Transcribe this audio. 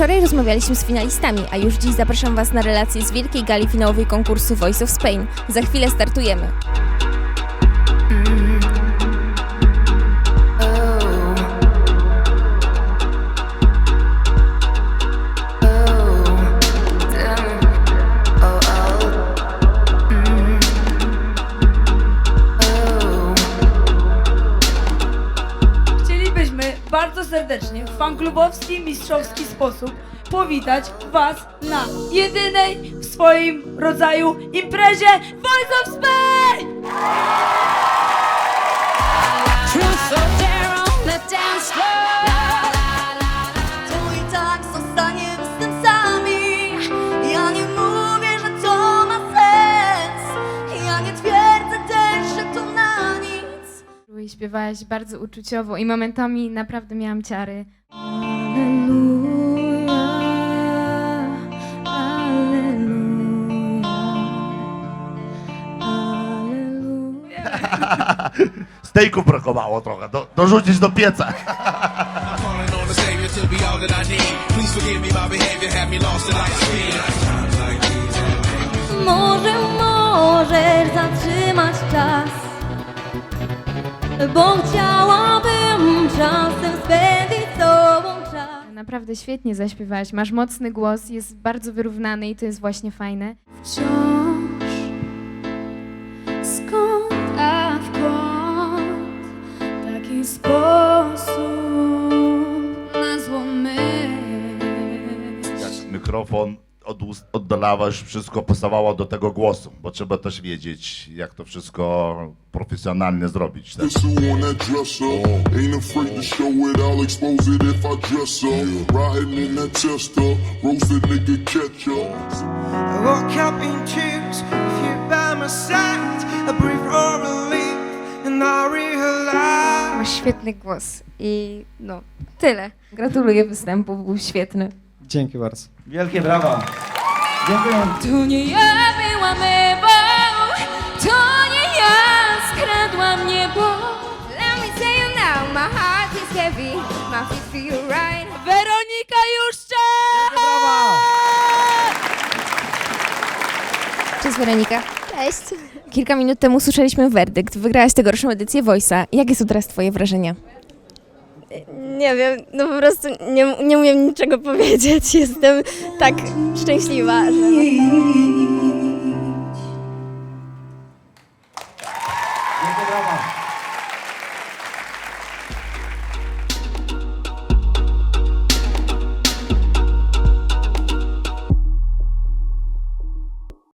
Wczoraj rozmawialiśmy z finalistami, a już dziś zapraszam Was na relację z wielkiej gali finałowej konkursu Voice of Spain. Za chwilę startujemy. Serdecznie w fanklubowski, mistrzowski sposób powitać Was na jedynej w swoim rodzaju imprezie Voice of Spain! Śpiewałaś bardzo uczuciowo i momentami naprawdę miałam ciary. Stejku brakowało trochę, do, dorzucić do pieca. Może możesz zatrzymać czas Bo chciałabym czasem spędzić z tobą czas. Naprawdę świetnie zaśpiewałaś, masz mocny głos, jest bardzo wyrównany i to jest właśnie fajne. Wciąż. Skąd, a wkąd Taki sposób na złą myśl? Jak mikrofon od oddalałaś, wszystko pasowało do tego głosu, bo trzeba też wiedzieć, jak to wszystko profesjonalnie zrobić. Tak? Who on that dresser? Ain't afraid to show it, I'll expose it if I dress up. Riding in that tester, roasted nigga ketchup. I woke up in tears with you by my side. A brief relief, and I realized. Masz świetny głos i no, tyle. Gratuluję występu, był świetny. Dzięki bardzo. Wielkie brawa. Dziękuję. To nie ja byłam Ewą To nie ja skradłam niebo Let me tell you now, my heart is heavy, my feet feel right. Weronika Juszczak! Cześć Weronika. Cześć. Kilka minut temu słyszeliśmy werdykt. Wygrałaś tegoroczną edycję Voice'a. Jakie są teraz Twoje wrażenia? Nie wiem, no po prostu nie, nie umiem niczego powiedzieć. Jestem tak szczęśliwa, że... Wielkie brawa.